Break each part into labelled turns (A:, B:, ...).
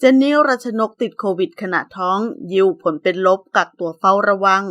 A: เจนนี่รัชนกติดโควิดขณะท้อง ยิวผลเป็นลบกักตัวเฝ้าระวัง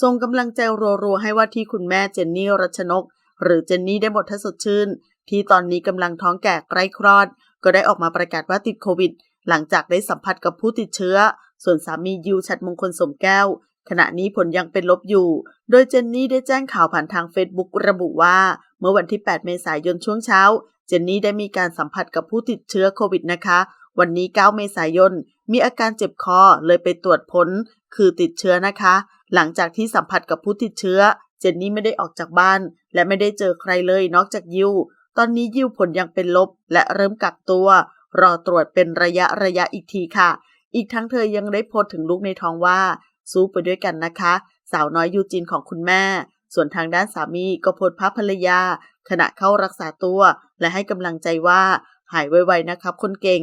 A: ส่งกำลังใจรัวๆให้ว่าที่คุณแม่เจนนี่รัชนก หรือเจนนี่ได้หมดทัสดชื่น ที่ตอนนี้กำลังท้องแก่ใกล้คลอด ก็ได้ออกมาประกาศว่าติดโควิด หลังจากได้สัมผัสกับผู้ติดเชื้อ ส่วนสามียิวชัดมงคลสมแก้ว ขณะนี้ผลยังเป็นลบอยู่ โดยเจนนี่ได้แจ้งข่าวผ่านทางเฟซบุ๊กระบุว่า เมื่อวันที่ 8 เมษายนช่วงเช้า เจนนี่ได้มีการสัมผัสกับผู้ติดเชื้อโควิดนะคะ วันนี้ 9 เมษายน มีอาการเจ็บคอเลยไปตรวจผล คือติดเชื้อนะคะ หลังจากที่สัมผัสกับผู้ติดเชื้อ เจนนี่ไม่ได้ออกจากบ้าน และไม่ได้เจอใครเลยนอกจากยิว ตอนนี้ยิวผลยังเป็นลบ และเริ่มกักตัว รอตรวจเป็นระยะระยะอีกทีค่ะ อีกทั้งเธอยังได้โพสต์ถึงลูกในท้องว่า สู้ไปด้วยกันนะคะ สาวน้อยยูจินของคุณแม่ ส่วนทางด้านสามีก็โพสต์ภาพภรรยา ขณะเข้ารักษาตัว และให้กำลังใจว่าหายไวๆนะครับคนเก่ง